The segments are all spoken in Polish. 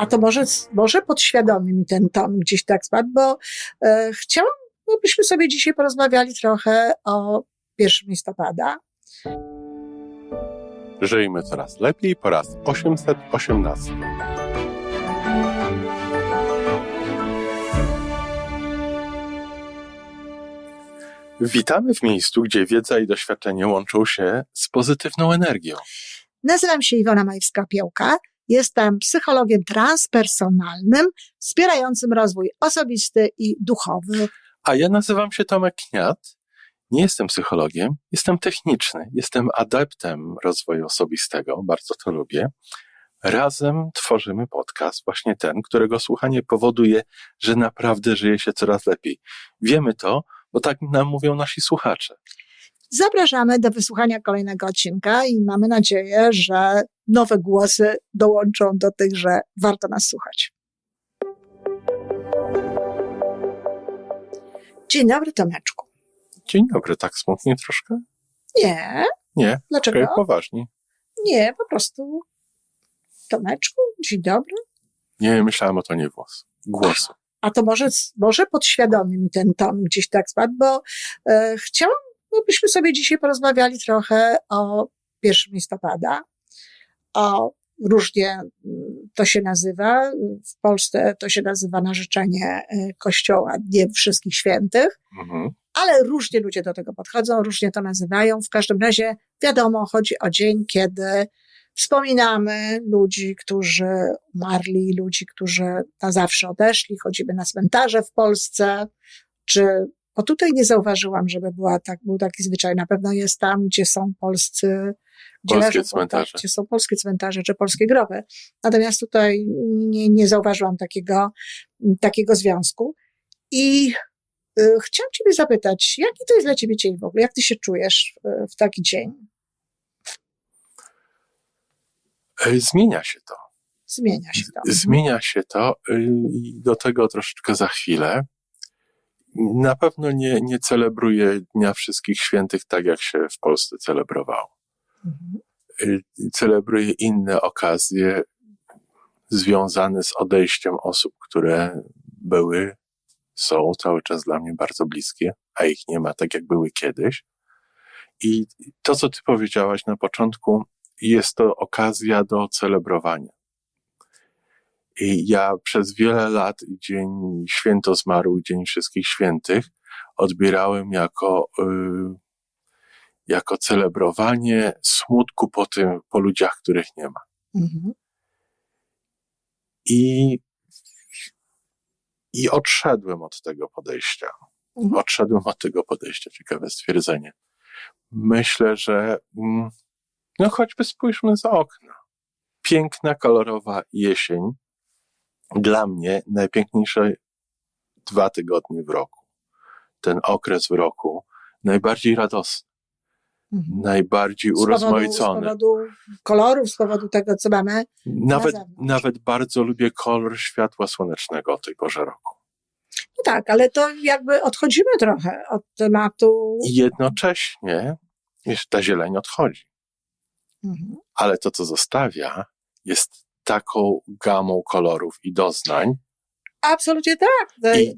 A to może, może podświadomie mi ten ton gdzieś tak spadł, bo e, chciałam, byśmy sobie dzisiaj porozmawiali trochę o 1 listopada. Żyjmy coraz lepiej po raz 818. Witamy w miejscu, gdzie wiedza i doświadczenie łączą się z pozytywną energią. Nazywam się Iwona Majewska-Piołka. Jestem psychologiem transpersonalnym, wspierającym rozwój osobisty i duchowy. A ja nazywam się Tomek Kniat. Nie jestem psychologiem, jestem techniczny, jestem adeptem rozwoju osobistego, bardzo to lubię. Razem tworzymy podcast, właśnie ten, którego słuchanie powoduje, że naprawdę żyje się coraz lepiej. Wiemy to, bo tak nam mówią nasi słuchacze. Zapraszamy do wysłuchania kolejnego odcinka i mamy nadzieję, że nowe głosy dołączą do tych, że warto nas słuchać. Dzień dobry, Tomeczku. Dzień dobry, tak smutnie troszkę? Nie. Nie. Dlaczego? Okay, poważnie. Nie, po prostu. Tomeczku, dzień dobry. Nie, myślałem o tonie włos. Głosu. A to może, może podświadomie mi ten ton gdzieś tak spadł, bo e, chciałam, byśmy sobie dzisiaj porozmawiali trochę o 1 listopada, o różnie mm, to się nazywa. W Polsce to się nazywa na życzenie e, Kościoła Dniem Wszystkich Świętych, Mhm. ale różnie ludzie do tego podchodzą, różnie to nazywają. W każdym razie wiadomo, chodzi o dzień, kiedy wspominamy ludzi, którzy umarli, ludzi, którzy na zawsze odeszli. Chodzimy na cmentarze w Polsce, czy bo tutaj nie zauważyłam, żeby była tak, był taki zwyczaj. Na pewno jest tam, gdzie są polscy, gdzie, Polskie leżą, cmentarze. Gdzie są polskie cmentarze, czy polskie groby. Natomiast tutaj nie, nie zauważyłam takiego, takiego związku. I y, chciałam Ciebie zapytać, jaki to jest dla Ciebie dzień w ogóle? Jak Ty się czujesz y, w taki dzień? E, Zmienia się to. Zmienia się to. Zmienia się to y, i do tego troszeczkę za chwilę. Na pewno nie, nie celebruję Dnia Wszystkich Świętych tak, jak się w Polsce celebrowało. Mhm. Y, Celebruję inne okazje związane z odejściem osób, które były, są cały czas dla mnie bardzo bliskie, a ich nie ma tak, jak były kiedyś. I to, co ty powiedziałaś na początku, jest to okazja do celebrowania. I ja przez wiele lat Dzień Święto Zmarłych, Dzień Wszystkich Świętych odbierałem jako, y, jako celebrowanie smutku po tym, po ludziach, których nie ma. Mhm. I, i odszedłem od tego podejścia. Mhm. Odszedłem od tego podejścia. Ciekawe stwierdzenie. Myślę, że mm, no choćby spójrzmy za okna. Piękna, kolorowa jesień. Dla mnie najpiękniejsze dwa tygodnie w roku. Ten okres w roku najbardziej radosny, Mhm. najbardziej Z powodu, z urozmaicony. powodu kolorów, z powodu tego, co mamy. Nawet, zewnątrz. nawet bardzo lubię kolor światła słonecznego o tej porze roku. No tak, ale to jakby odchodzimy trochę od tematu. I jednocześnie ta zieleń odchodzi. Mhm. Ale to, co zostawia, jest taką gamą kolorów i doznań. Absolutnie tak.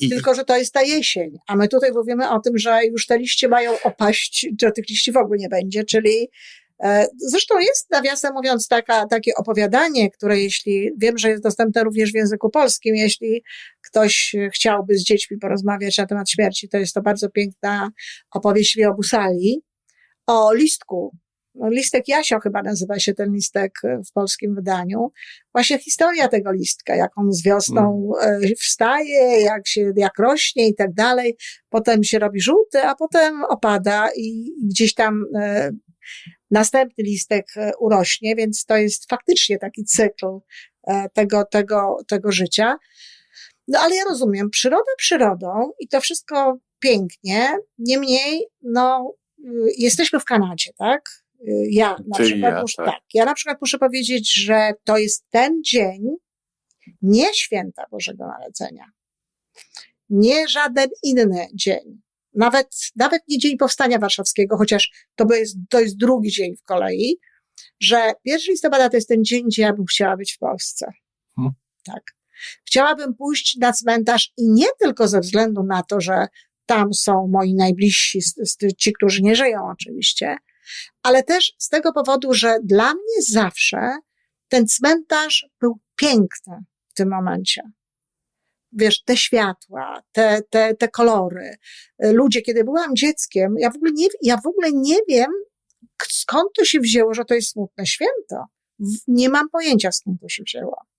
I- Tylko, że to jest ta jesień. A my tutaj mówimy o tym, że już te liście mają opaść, że tych liści w ogóle nie będzie, czyli e, Zresztą jest, nawiasem mówiąc, taka, takie opowiadanie, które jeśli, wiem, że jest dostępne również w języku polskim, jeśli ktoś chciałby z dziećmi porozmawiać na temat śmierci, to jest to bardzo piękna opowieść Leo Busali o listku. No, Listek Jasio chyba nazywa się ten listek e, w polskim wydaniu. Właśnie historia tego listka, jak on z wiosną e, wstaje, jak się, jak rośnie i tak dalej. Potem się robi żółty, a potem opada i gdzieś tam e, następny listek urośnie, więc to jest faktycznie taki cykl tego, tego, tego życia. No ale ja rozumiem, przyroda przyrodą i to wszystko pięknie, niemniej, no, y, jesteśmy w Kanadzie, tak? Y, Ja na Ty przykład ja, muszę, tak. tak, ja na przykład muszę powiedzieć, że to jest ten dzień, nie święta Bożego Narodzenia, nie żaden inny dzień, nawet, nawet nie Dzień Powstania Warszawskiego, chociaż to by jest, to jest drugi dzień w kolei, że 1 listopada to jest ten dzień, gdzie ja bym chciała być w Polsce. Hmm. tak. Chciałabym pójść na cmentarz i nie tylko ze względu na to, że tam są moi najbliżsi, ci, którzy nie żyją oczywiście, ale też z tego powodu, że dla mnie zawsze ten cmentarz był piękny w tym momencie. Wiesz, te światła, te, te, te kolory. Ludzie, kiedy byłam dzieckiem, ja w ogóle nie, ja w ogóle nie wiem, skąd to się wzięło, że to jest smutne święto. Nie mam pojęcia, skąd to się wzięło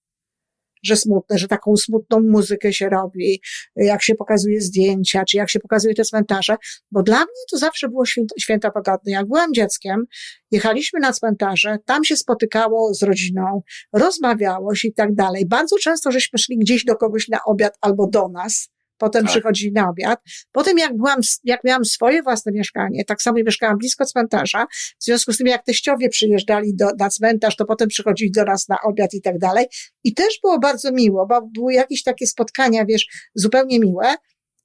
że smutne, że taką smutną muzykę się robi, jak się pokazuje zdjęcia, czy jak się pokazuje te cmentarze, bo dla mnie to zawsze było święto, święto pogodne. Jak byłam dzieckiem, jechaliśmy na cmentarze, tam się spotykało z rodziną, rozmawiało się i tak dalej. Bardzo często żeśmy szli gdzieś do kogoś na obiad albo do nas, potem tak. przychodzili na obiad. Potem jak byłam, jak miałam swoje własne mieszkanie, tak samo mieszkałam blisko cmentarza, w związku z tym jak teściowie przyjeżdżali do, na cmentarz, to potem przychodzili do nas na obiad i tak dalej. I też było bardzo miło, bo były jakieś takie spotkania, wiesz, zupełnie miłe.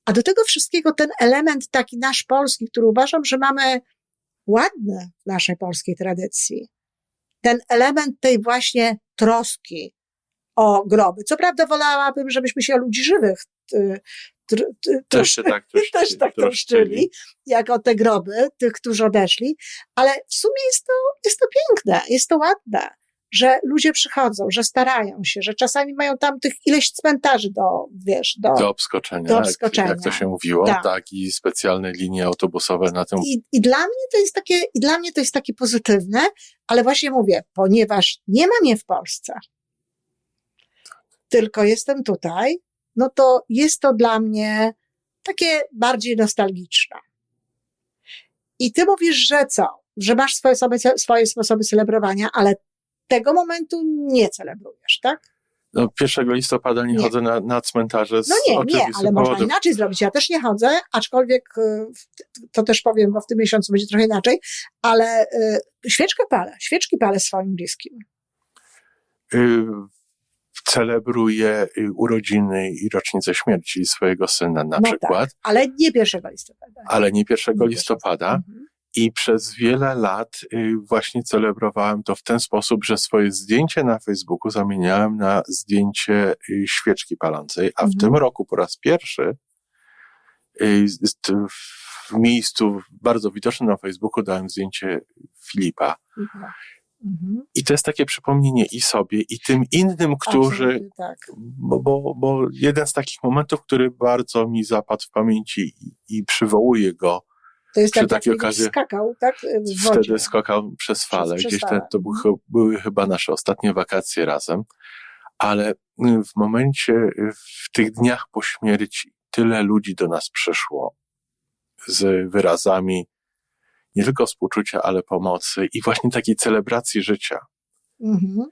A do tego wszystkiego ten element taki nasz polski, który uważam, że mamy ładny w naszej polskiej tradycji. Ten element tej właśnie troski o groby. Co prawda wolałabym, żebyśmy się o ludzi żywych też, się tak troszczyli, też tak troszczyli, jak o te groby tych, którzy odeszli, ale w sumie jest to, jest to piękne, jest to ładne, że ludzie przychodzą, że starają się, że czasami mają tam tych ileś cmentarzy do, wiesz, do, do obskoczenia, do obskoczenia. Jak, jak to się mówiło, tak. tak, i specjalne linie autobusowe na tym. I, I dla mnie to jest takie, i dla mnie to jest takie pozytywne, ale właśnie mówię, ponieważ nie ma mnie w Polsce, tylko jestem tutaj, no to jest to dla mnie takie bardziej nostalgiczne. I ty mówisz, że co? Że masz swoje, sobie, swoje sposoby celebrowania, ale tego momentu nie celebrujesz, tak? No, 1 listopada nie, nie. chodzę na, na cmentarze z No nie, nie, ale powodów. można inaczej zrobić. Ja też nie chodzę, aczkolwiek y, to też powiem, bo w tym miesiącu będzie trochę inaczej, ale y, świeczkę palę, świeczki palę swoim bliskim. Y, celebruje y, urodziny i rocznicę śmierci swojego syna na no przykład. Tak, ale nie 1 listopada. Ale nie 1 nie listopada. Mhm. I przez wiele lat y, właśnie celebrowałem to w ten sposób, że swoje zdjęcie na Facebooku zamieniałem na zdjęcie y, świeczki palącej, a w mhm. tym roku po raz pierwszy w miejscu bardzo widocznym na Facebooku dałem zdjęcie Filipa. Mhm. Mhm. I to jest takie przypomnienie i sobie, i tym innym, którzy. Tak. Bo, bo, bo jeden z takich momentów, który bardzo mi zapadł w pamięci i, i przywołuje go. To jest przy tak, takiej okazji. skakał, tak? Wtedy skakał przez falę. Przez, Gdzieś to były, mhm. były chyba nasze ostatnie wakacje razem. Ale w momencie, w tych dniach po śmierci, tyle ludzi do nas przyszło z wyrazami nie tylko współczucia, ale pomocy i właśnie takiej celebracji życia. Mhm.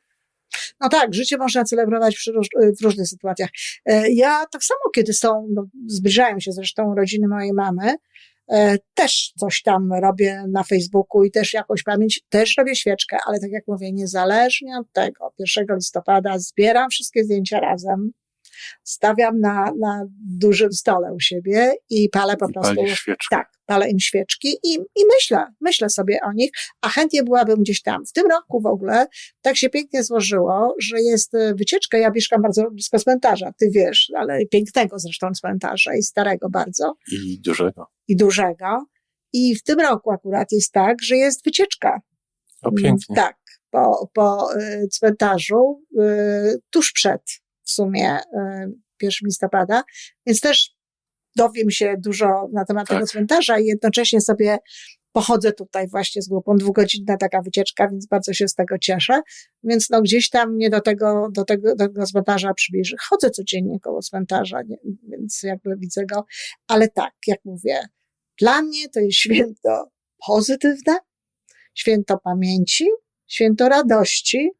No tak, życie można celebrować róż, w, różnych sytuacjach. E, ja tak samo, kiedy są, no, zbliżają się zresztą rodziny mojej mamy, e, też coś tam robię na Facebooku i też jakąś pamięć, też robię świeczkę, ale tak jak mówię, niezależnie od tego, 1 listopada zbieram wszystkie zdjęcia razem, stawiam na, na dużym stole u siebie i palę po I prostu. Tak, palę im świeczki i, i myślę, myślę sobie o nich, a chętnie byłabym gdzieś tam. W tym roku w ogóle tak się pięknie złożyło, że jest e, wycieczka. Ja mieszkam bardzo blisko cmentarza, ty wiesz, ale pięknego zresztą cmentarza i starego bardzo. I dużego. I dużego. I w tym roku akurat jest tak, że jest wycieczka. O, pięknie. Tak, po, po e, cmentarzu, e, tuż przed w sumie 1 listopada, więc też dowiem się dużo na temat tak. tego cmentarza i jednocześnie sobie pochodzę tutaj właśnie z grupą, dwugodzinna taka wycieczka, więc bardzo się z tego cieszę. Więc no gdzieś tam mnie do tego, do tego, do tego cmentarza przybliży. Chodzę codziennie koło cmentarza, nie, więc jakby widzę go. Ale tak, jak mówię, dla mnie to jest święto pozytywne, święto pamięci, święto radości.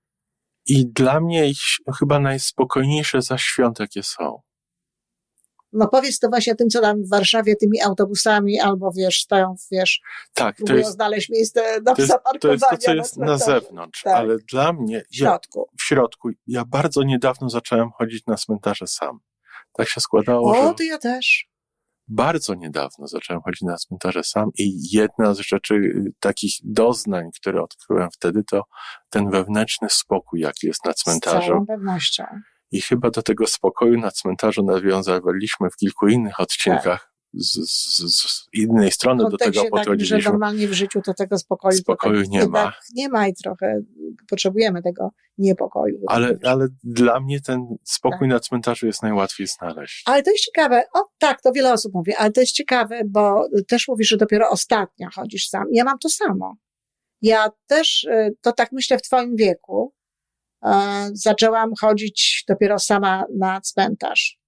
I dla mnie chyba najspokojniejsze za świąt, jakie są no powiedz to właśnie tym, co tam w Warszawie tymi autobusami albo wiesz, stoją, wiesz, tak, próbują jest, znaleźć miejsce do to jest, zaparkowania. To jest to, co jest na, zewnątrz, tak. ale dla mnie, w środku. Ja, w środku, ja bardzo niedawno zacząłem chodzić na cmentarze sam. Tak się składało, o, że... To ja też. Bardzo niedawno zacząłem chodzić na cmentarze sam i jedna z rzeczy, y, takich doznań, które odkryłem wtedy, to ten wewnętrzny spokój, jaki jest na cmentarzu. Z całą pewnością I chyba do tego spokoju na cmentarzu nawiązaliśmy w kilku innych odcinkach. Z, z, z innej strony do tego kontekście takim, że podchodziliśmy. normalnie w życiu to tego spokoju, Spokoju tak, nie ma. Nie ma i trochę potrzebujemy tego niepokoju. Ale, ale dla mnie ten spokój Tak. na cmentarzu jest najłatwiej znaleźć. Ale to jest ciekawe. O tak, to wiele osób mówi, ale to jest ciekawe, bo też mówisz, że dopiero ostatnio chodzisz sam. Ja mam to samo. Ja też, y, to tak myślę w twoim wieku, e, zaczęłam chodzić dopiero sama na cmentarz.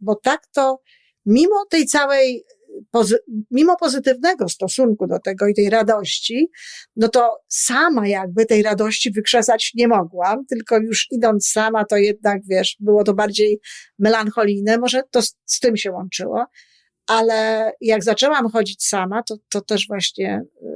Bo tak to, mimo tej całej, pozy, mimo pozytywnego stosunku do tego i tej radości, no to sama jakby tej radości wykrzesać nie mogłam, tylko już idąc sama, to jednak, wiesz, było to bardziej melancholijne, może to z, z tym się łączyło, ale jak zaczęłam chodzić sama, to, to też właśnie y,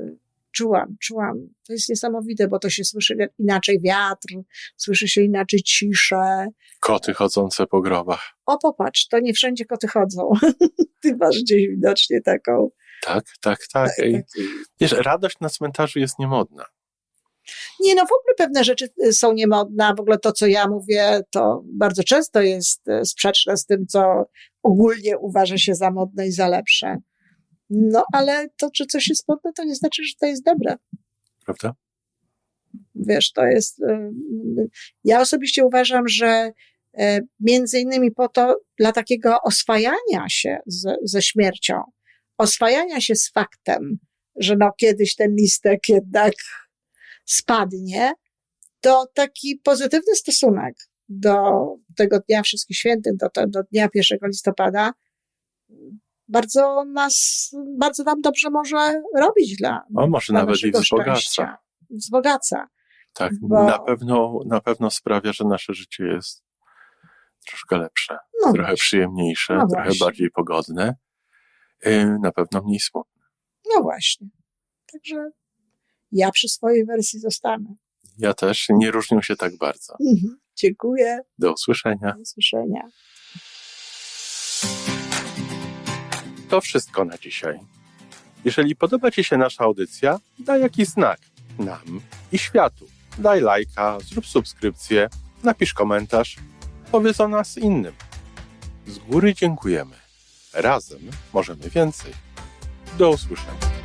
czułam, czułam. To jest niesamowite, bo to się słyszy inaczej wiatr, słyszy się inaczej ciszę. Koty chodzące po grobach. O, popatrz, to nie wszędzie koty chodzą. Ty masz gdzieś widocznie taką. Tak, tak, tak. I, taki... wiesz, radość na cmentarzu jest niemodna. Nie, no w ogóle pewne rzeczy y, są niemodne, w ogóle to, co ja mówię, to bardzo często jest y, sprzeczne z tym, co ogólnie uważa się za modne i za lepsze. No, ale to, czy coś jest modne, to nie znaczy, że to jest dobre. Prawda? Wiesz, to jest. y, Ja osobiście uważam, że y, między innymi po to, dla takiego oswajania się z, ze śmiercią, oswajania się z faktem, że no kiedyś ten listek jednak spadnie, to taki pozytywny stosunek do tego Dnia Wszystkich Świętych, do, do Dnia 1 listopada, bardzo nas, bardzo nam dobrze może robić dla. O, może dla nawet i wzbogaca. Wzbogaca. Tak, Bo- na, pewno, na pewno sprawia, że nasze życie jest troszkę lepsze, No, trochę przyjemniejsze, No trochę właśnie. bardziej pogodne, yy, na pewno mniej smutne. no właśnie. Także ja przy swojej wersji zostanę. Ja też nie różnią się tak bardzo. Mhm. Dziękuję. Do usłyszenia. Do usłyszenia. To wszystko na dzisiaj. Jeżeli podoba Ci się nasza audycja, daj jakiś znak nam i światu. Daj lajka, zrób subskrypcję, napisz komentarz, powiedz o nas innym. Z góry dziękujemy. Razem możemy więcej. Do usłyszenia.